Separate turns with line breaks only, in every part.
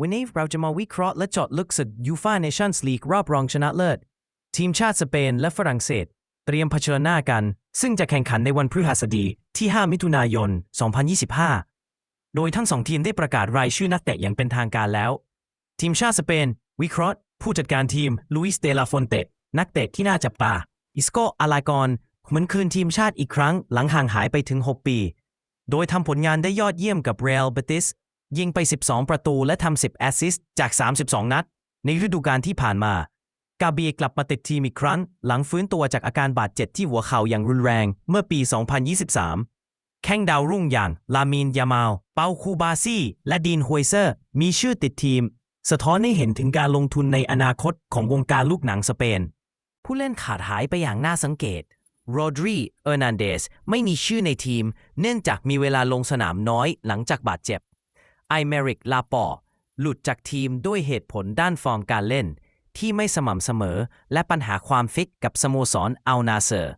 วันนี้เราจะมาวิเคราะห์และเจาะลึกศึกยูฟ่าเนชั่นส์ลีกรอบรองชนะเลิศ ทีมชาติสเปนและฝรั่งเศส เตรียมเผชิญหน้ากัน ซึ่งจะแข่งขันในวันพฤหัสบดีที่ 5 มิถุนายน 2025 โดยทั้งสองทีมได้ประกาศรายชื่อนักเตะอย่างเป็นทางการแล้ว ทีมชาติสเปน วิเคราะห์ ผู้จัดการทีมลุยส์เดลาฟอนเตนักเตะที่น่าจับตาอิสโกอาลากอนเหมือนคืนทีมชาติอีกครั้งหลังห่างหายไปถึง 6 ปี โดยทำผลงานได้ยอดเยี่ยมกับเรอัลเบติส ยิงไป 12 ประตูและทำ 10 แอสซิสต์จาก 32 นัด ในฤดูกาลที่ผ่านมา กาเบียกลับมาติดทีมอีกครั้ง หลังฟื้นตัวจากอาการบาดเจ็บที่หัวเข่าอย่างรุนแรงเมื่อปี 2023 แข้งดาวรุ่งอย่างลามินยามาล เปาคูบาซี่ และดีนฮวยเซอร์ มีชื่อติดทีม สะท้อนให้เห็นถึงการลงทุนในอนาคตของวงการลูกหนังสเปน ผู้เล่นขาดหายไปอย่างน่าสังเกตโรดรี เออร์นันเดส ไม่มีชื่อในทีม เนื่องจากมีเวลาลงสนามน้อยหลังจากบาดเจ็บ ไอเมริกลาปอหลุดจากทีมด้วยเหตุผลด้านฟอร์มการเล่น ที่ไม่สม่ำเสมอและปัญหาความฟิตกับสโมสรอัลนาเซอร์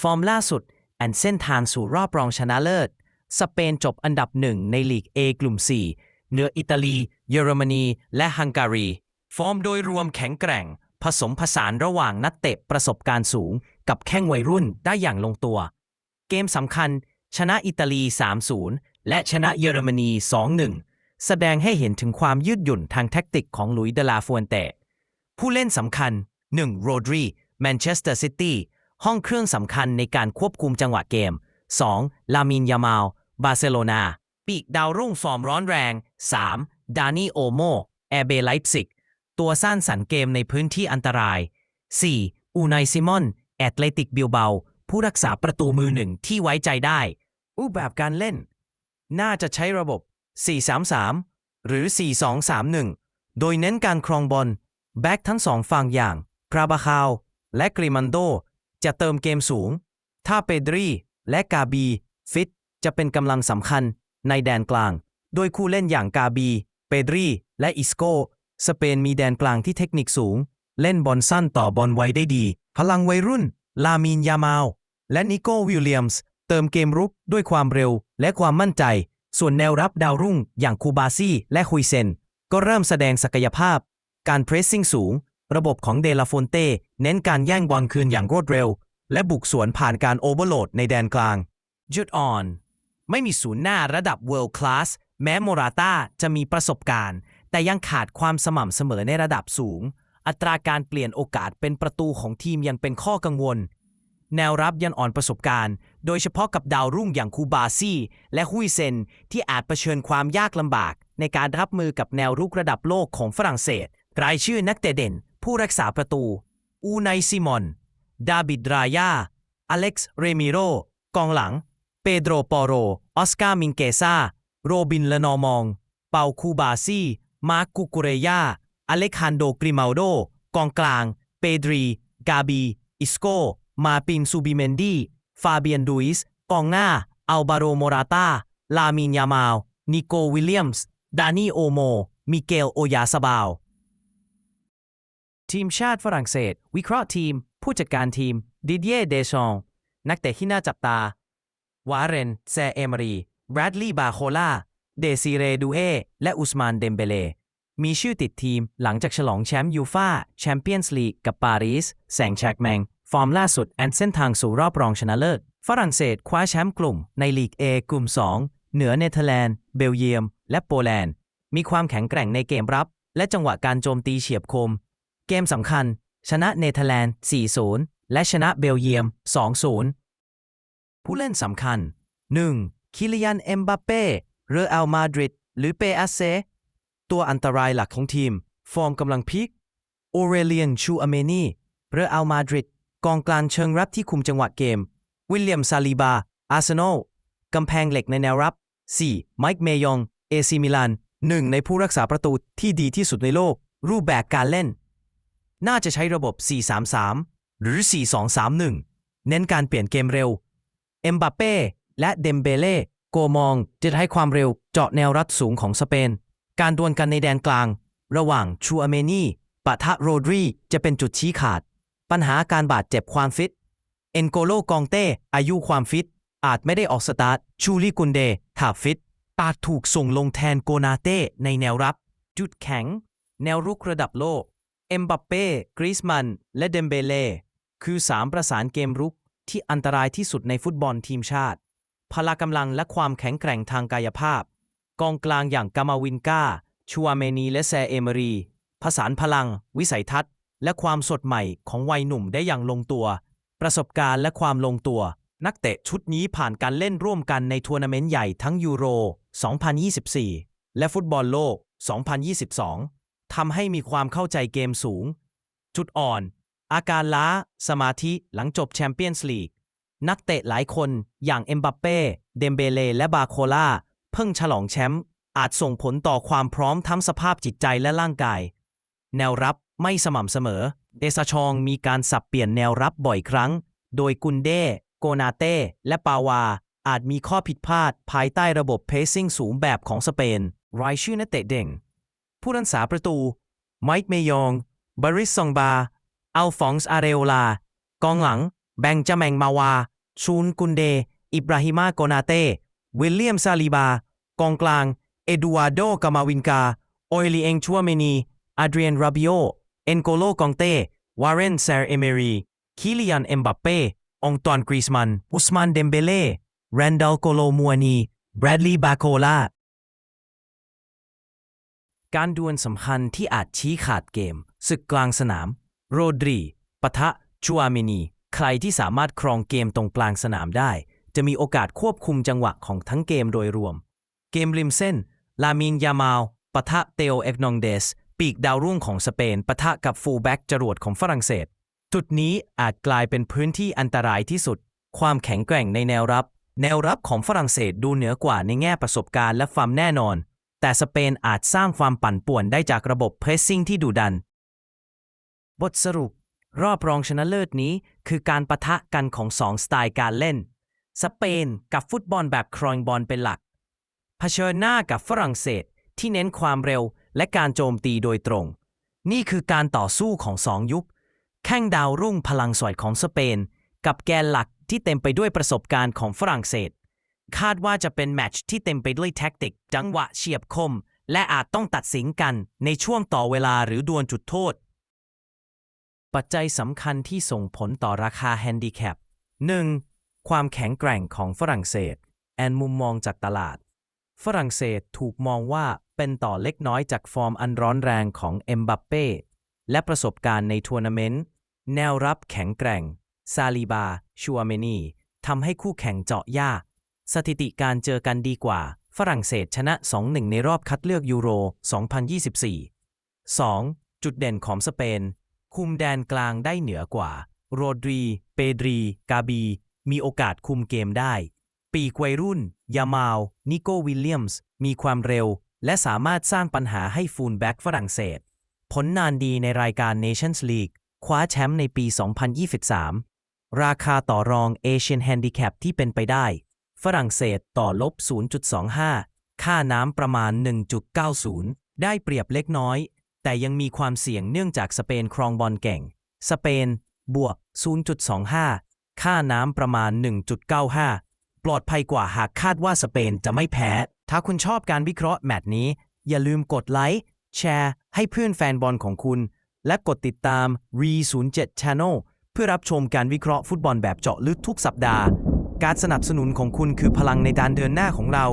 ฟอร์มล่าสุดแอนเส้นทางสู่รอบรองชนะเลิศ สเปนจบอันดับหนึ่งในลีก A กลุ่ม 4 เหนืออิตาลี เยอรมนี และฮังการี ฟอร์มโดยรวมแข็งแกร่ง ผสมผสานระหว่างนักเตะประสบการณ์สูง กับแข้งวัยรุ่นได้อย่างลงตัว เกมสำคัญชนะอิตาลี 3-0 และชนะเยอรมนี 2-1 แสดงให้เห็นถึงความยืดหยุ่นทางแท็กติกของหลุยส์เดลาฟวนเตผู้เล่นสำคัญ 1. โรดรีแมนเชสเตอร์ซิตี้ห้องเครื่องสำคัญในการควบคุมจังหวะเกม 2. ลามินยามาลบาร์เซโลนาปีกดาวรุ่งฟอร์มร้อนแรง 3. ดานี่โอโมแอร์เบไลป์ซิกตัวสร้างสรรค์เกมในพื้นที่อันตราย 4. อูไนซิมอน แอตเลติกบิลเบา ผู้รักษาประตูมือหนึ่งที่ไว้ใจได้ รูปแบบการเล่น น่าจะใช้ระบบ 4-3-3 หรือ 4-2-3-1 โดยเน้นการครองบอล แบ็กทั้งสองฝั่งอย่างกราบาคาว และกริมันโด จะเติมเกมสูง ถ้าเปดรีและกาบี ฟิต จะเป็นกำลังสำคัญในแดนกลาง โดยคู่เล่นอย่างกาบี เปดรี และอิสโก สเปนมีแดนกลางที่เทคนิคสูง เล่นบอลสั้นต่อบอลไวได้ดี พลังวัยรุ่น ลามีนยามาลและนิโก้วิลเลียมส์ เติมเกมรุกด้วยความเร็วและความมั่นใจ ส่วนแนวรับดาวรุ่งอย่างคูบาซี่และฮุยเซน ก็เริ่มแสดงศักยภาพ การเพรสซิ่งสูง ระบบของเดลาฟอนเต้เน้นการแย่งบอลคืนอย่างรวดเร็ว และบุกสวนผ่านการโอเวอร์โหลดในแดนกลาง จุดอ่อน ไม่มีศูนย์หน้าระดับ world class แม้โมราต้าจะมีประสบการณ์ แต่ยังขาดความสม่ำเสมอในระดับสูง อัตราการเปลี่ยนโอกาสเป็นประตูของทีมยังเป็นข้อกังวล แนวรับยังอ่อนประสบการณ์ โดยเฉพาะกับดาวรุ่งอย่างคูบาซี่ และฮุยเซน ที่อาจเผชิญความยากลำบาก ในการรับมือกับแนวรุกระดับโลกของฝรั่งเศส รายชื่อนักเตะเด่น ผู้รักษาประตู อูไนซิมอน ดาบิดรายา อเล็กซ์ เรมิโร กองหลัง เปโดรปอโร ออสการ์ มิงเกซา โรบิน ลนอมอง เปาคูบาซี่ มาร์กกุกุเรยา อเล็กฮันโด กริมาโด กองกลาง เปดรี กาบี อิสโก มาปินซูบิเมนดี ฟาเบียนดูอิส กองหน้า อัลบาโรโมราตา ลามินยามาลนิโกวิลเลียมส์ ดานี่โอโม มิเกลโอยาซาบาว ทีมชาติฝรั่งเศส วิเคราะห์ทีม ผู้จัดการทีม ดิเดียเดชอง นักเตะที่น่าจับตา วาเรน แซเอมรีแบรดลีย์บาโคลา เดซิเรดูเอ และอุสมานเดมเบเลมีชื่อติดทีมหลังจากฉลองแชมป์ยูฟาแชมเปี้ยนส์ลีกกับปารีส แสงแชกแมง ฟอร์มล่าสุดแอนเส้นทางสู่รอบรองชนะเลิศ ฝรั่งเศสคว้าแชมป์กลุ่มในลีก A กลุ่ม 2 เหนือเนเธอร์แลนด์ เบลเยียม และโปแลนด์ มีความแข็งแกร่งในเกมรับ และจังหวะการโจมตีเฉียบคม เกมสำคัญ ชนะเนเธอร์แลนด์ 4-0 และชนะเบลเยียม 2-0 ผู้เล่นสำคัญ 1. คิลิยัน เอ็มบัปเป้ เรอัลมาดริด หรือเปอาเซ ตัวอันตรายหลักของทีม ฟอร์มกำลังพีค โอเรเลียน ชูอเมนี เรอัลมาดริด กองกลางเชิงรับที่คุมจังหวะเกม วิลเลียมซาลีบา อาร์เซนอล กำแพงเหล็กในแนวรับ 4. ไมค์เมยอง เอซิมิลานหนึ่งในผู้รักษาประตูที่ดีที่สุดในโลก รูปแบบการเล่น น่าจะใช้ระบบ 4-3-3 หรือ 4-2-3-1 เน้นการเปลี่ยนเกมเร็ว เอ็มบัปเป้และเดมเบเล่โกมองจะให้ความเร็วเจาะแนวรัดสูงของสเปน การดวลกันในแดนกลาง ระหว่างชูอเมนีปะทะโรดรีจะเป็นจุดชี้ขาด ปัญหาการบาดเจ็บความฟิต เอ็นโกโลกองเต้ อายุความฟิต อาจไม่ได้ออกสตาร์ท ชูริกุนเดถ้าฟิต อาจถูกส่งลงแทนโกนาเต้ในแนวรับ จุดแข็ง แนวรุกระดับโลก เอ็มบัปเป้ กริสมัน และเดมเบเล่ คือสามประสานเกมรุกที่อันตรายที่สุดในฟุตบอลทีมชาติ พละกำลังและความแข็งแกร่งทางกายภาพ กองกลางอย่างกามาวินกาชัวเมนีและแซเอเมรี ผสานพลัง วิสัยทัศน์ และความสดใหม่ของวัยหนุ่มได้อย่างลงตัว ประสบการณ์และความลงตัว นักเตะชุดนี้ผ่านการเล่นร่วมกันในทัวร์นาเมนต์ใหญ่ทั้งยูโร 2024 และฟุตบอลโลก 2022 ทำให้มีความเข้าใจเกมสูง จุดอ่อน อาการล้า สมาธิหลังจบแชมเปี้ยนส์ลีก นักเตะหลายคนอย่างเอ็มบัปเป้ เดมเบเล่และบาโคลาเพิ่งฉลองแชมป์อาจส่งผลต่อความพร้อมทั้งสภาพจิตใจและร่างกาย แนวรับ ไม่สม่ำเสมอ เดซาชองมีการสับเปลี่ยนแนวรับบ่อยครั้ง โดยกุนเดโกนาเต้และปาวา อาจมีข้อผิดพลาดภายใต้ระบบเพซซิ่งสูงแบบของสเปน รายชื่อนักเตะเด่ง ผู้รักษาประตู ไมค์เมยอง บาริสซองบา อัลฟองส์อาเรโอลา กองหลัง แบงจาแมงมาวา ชูนกุนเด อิบราฮิมาโกนาเต้ วิลเลียมซาลีบา กองกลาง เอดูอาโดกามาวินกาโอเลีเองชัวเมนีอาเดรียนราบิโอ เอนโกโลกองเต้ วาเรนเซร์เอเมรี คิลิยันเอ็มบัปเป้ องตวนกรีสมัน อุสมานเดมเบเล่ แรนดัลโกโลมัวนี แบรดลีย์บาโคลา การดวลสำคัญที่อาจชี้ขาดเกม ศึกกลางสนาม โรดรีปะทะชัวเมนี ใครที่สามารถครองเกมตรงกลางสนามได้ จะมีโอกาสควบคุมจังหวะของทั้งเกมโดยรวม เกมริมเส้น ลามินยามาลปะทะเตโอเอกนองเดส ปีกดาวรุ่งของสเปนปะทะกับฟูลแบ็กจรวดของฝรั่งเศส จุดนี้อาจกลายเป็นพื้นที่อันตรายที่สุด ความแข็งแกร่งในแนวรับ แนวรับของฝรั่งเศสดูเหนือกว่าในแง่ประสบการณ์และความแน่นอน แต่สเปนอาจสร้างความปั่นป่วนได้จากระบบเพรสซิ่งที่ดุดัน บทสรุป รอบรองชนะเลิศนี้คือการปะทะกันของสองสไตล์การเล่น สเปนกับฟุตบอลแบบครองบอลเป็นหลักเผชิญหน้ากับฝรั่งเศสที่เน้นความเร็ว และการโจมตีโดยตรง นี่คือการต่อสู้ของสองยุค แข้งดาวรุ่งพลังสวยของสเปน กับแกนหลักที่เต็มไปด้วยประสบการณ์ของฝรั่งเศส คาดว่าจะเป็นแมตช์ที่เต็มไปด้วยแท็กติก จังหวะเฉียบคม และอาจต้องตัดสินกันในช่วงต่อเวลาหรือดวลจุดโทษ ปัจจัยสำคัญที่ส่งผลต่อราคาแฮนดิแคป 1. ความแข็งแกร่งของฝรั่งเศส แอนมุมมองจากตลาด ฝรั่งเศสถูกมองว่า เป็นต่อเล็กน้อยจากฟอร์มอันร้อนแรงของเอ็มบัปเป้และประสบการณ์ในทัวร์นาเมนต์ แนวรับแข็งแกร่ง ซาลีบา ชัวเมนีทำให้คู่แข่งเจาะยากสถิติการเจอกันดีกว่า ฝรั่งเศสชนะ 2-1 ในรอบคัดเลือกยูโร 2024 2. จุดเด่นของสเปน คุมแดนกลางได้เหนือกว่า โรดรี เปดรี กาบี มีโอกาสคุมเกมได้ ปีกวัยรุ่น ยามาลนิโกวิลเลียมส์ มีความเร็ว และสามารถสร้างปัญหาให้ฟูลแบ็กฝรั่งเศส ผลนานดีในรายการ Nations League คว้าแชมป์ในปี 2023 ราคาต่อรอง Asian Handicap ที่เป็นไปได้ ฝรั่งเศสต่อลบ 0.25 ค่าน้ำประมาณ 1.90 ได้เปรียบเล็กน้อย แต่ยังมีความเสี่ยงเนื่องจากสเปนครองบอลเก่ง สเปน บวก 0.25 ค่าน้ำประมาณ 1.95 ปลอดภัยกว่าหากคาดว่าสเปนจะไม่แพ้ ถ้าคุณชอบการวิเคราะห์แมตช์นี้ อย่าลืมกดไลค์แชร์ให้เพื่อนแฟนบอลของคุณ และกดติดตาม Re07 Channel เพื่อรับชมการวิเคราะห์ฟุตบอลแบบเจาะลึกทุกสัปดาห์ การสนับสนุนของคุณคือพลังในการเดินหน้าของเรา